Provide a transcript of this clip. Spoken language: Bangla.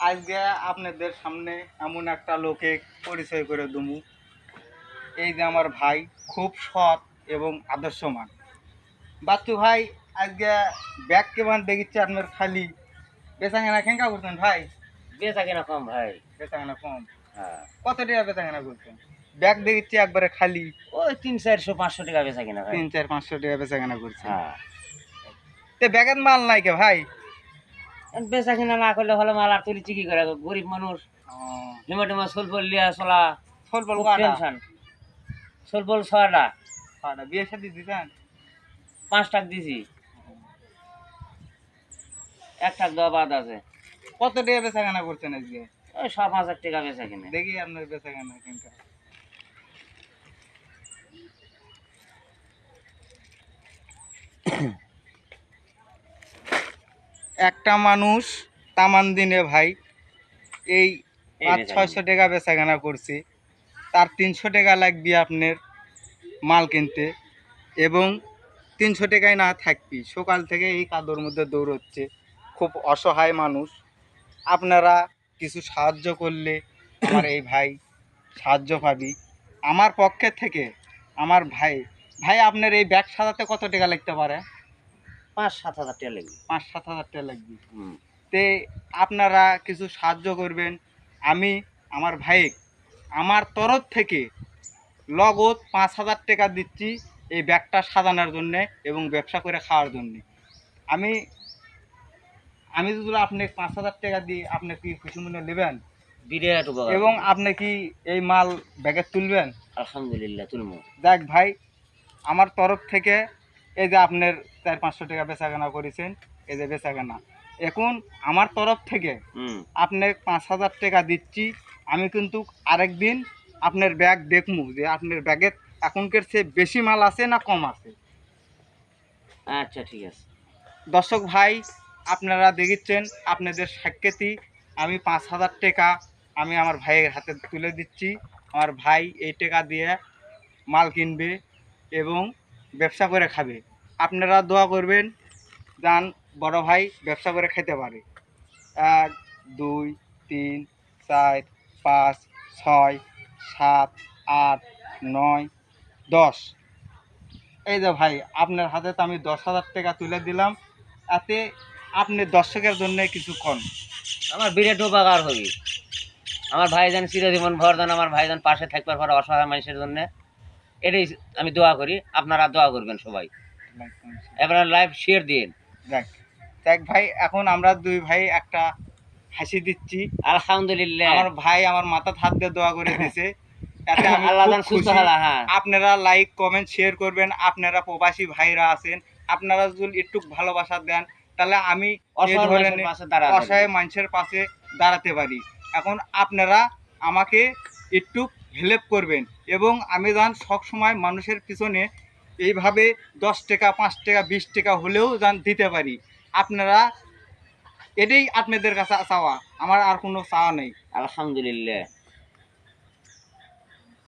আজকে আপনাদের সামনে এমন একটা লোকে পরিচয় করে দুমু এই যে আমার ভাই খুব সৎ এবং আদর্শমান। বাচ্চু ভাই আজকে ব্যাগ কেমন দেখিচ্ছে আপনার খালি? বেচা কেনা খেঙ্কা করছেন ভাই? বেচা কিনা কম ভাই। বেচা কেনা কম? হ্যাঁ। কত টাকা বেচা কেনা করছেন? ব্যাগ দেখিচ্ছে একবারে খালি? ওই তিন চারশো পাঁচশো টাকা বেচা কিনা তিন চার পাঁচশো টাকা বেচা কেনা করছেন। হ্যাঁ। তে ব্যাগের মাল নাই কে ভাই? বেচা কিনা না করলে ভালো মাল আর তুলি চিকি করে গরিব মানুষ। টিমা সোলপল লিয়া চলা টেনশন। ছয়টা বিয়ে দিতেন পাঁচ টাক দিছি। এক টাক দেওয়া বাদ আছে। কত টাকা বেচা কেনা করছেন আজকে? ওই সব হাজার টাকা বেচা কিনে। দেখি আপনার বেচা কেনা কেনকা একটা মানুষ তামান দিনে ভাই এই পাঁচ ছয়শো টাকা বেচা কেনা করছে। তার তিনশো টাকা লাগবে আপনার মাল কিনতে এবং তিনশো টাকায় না থাকবি। সকাল থেকে এই কাদর মধ্যে দৌড়চ্ছে। খুব অসহায় মানুষ। আপনারা কিছু সাহায্য করলে আমার এই ভাই সাহায্য পাবি। আমার পক্ষে থেকে আমার ভাই ভাই আপনার এই ব্যাগ সাজাতে কত টাকা লাগতে পারে? পাঁচ সাত হাজার টাকা লাগবে। পাঁচ সাত হাজার টাকা লাগবে। তে আপনারা কিছু সাহায্য করবেন। আমি আমার ভাই আমার তরফ থেকে লগদ পাঁচ হাজার টাকা দিচ্ছি এই ব্যাগটা সাজানোর জন্যে এবং ব্যবসা করে খাওয়ার জন্যে। আমি আমি যদি আপনি পাঁচ হাজার টাকা দিই আপনি কি খুশি মনে নেবেন? বিরাট এবং আপনি কি এই মাল ব্যাগে তুলবেন? আলহামদুলিল্লাহ তুলমু দেখ ভাই আমার তরফ থেকে এই যে আপনার চার পাঁচশো টাকা বেচা কেনা করেছেন এই যে বেচা কেনা এখন আমার তরফ থেকে আপনার পাঁচ হাজার টাকা দিচ্ছি আমি কিন্তু আরেকদিন আপনার ব্যাগ দেখমু যে আপনার ব্যাগের এখনকার সে বেশি মাল আছে না কম আছে। আচ্ছা ঠিক আছে। দর্শক ভাই আপনারা দেখিচ্ছেন আপনাদের সাক্ষাৎই আমি পাঁচ হাজার টাকা আমি আমার ভাইয়ের হাতে তুলে দিচ্ছি। আমার ভাই এই টাকা দিয়ে মাল কিনবে এবং ব্যবসা করে খাবে। আপনারা দোয়া করবেন, যান বড় ভাই ব্যবসা করে খেতে পারে। এক, দুই, তিন, চার, পাঁচ, ছয়, সাত, আট, নয়, দশ। এই যে ভাই, আপনার হাতে তো আমি দশ হাজার টাকা তুলে দিলাম, এতে আপনি দর্শকের জন্য কিছু কন। আমার বিরাট উপকার হবে আমার ভাইজান চিরজীবন ভরদান আমার ভাইজান পাশে থাকবার পর অসহায় মানুষের জন্য এটাই আমি দোয়া করি আপনারা দোয়া করবেন সবাই। এবার লাইভ শেয়ার দিন যাক যাক ভাই এখন আমরা দুই ভাই একটা হাসি দিচ্ছি। আলহামদুলিল্লাহ। আমার ভাই আমার মাথা হাত দিয়ে দোয়া করে দিয়েছে হ্যাঁ। আপনারা লাইক কমেন্ট শেয়ার করবেন। আপনারা প্রবাসী ভাইরা আছেন। আপনারা যদি একটু ভালোবাসা দেন তাহলে আমি অসহায় মানুষের পাশে দাঁড়াতে পারি। এখন আপনারা আমাকে একটু হেল্প করবেন এবং আমি যান সবসময় মানুষের পিছনে এইভাবে দশ টাকা, পাঁচ টাকা, বিশ টাকা হলেও যান দিতে পারি। আপনারা এটাই আপনাদের কাছে চাওয়া। আমার আর কোনো চাওয়া নেই। আলহামদুলিল্লাহ।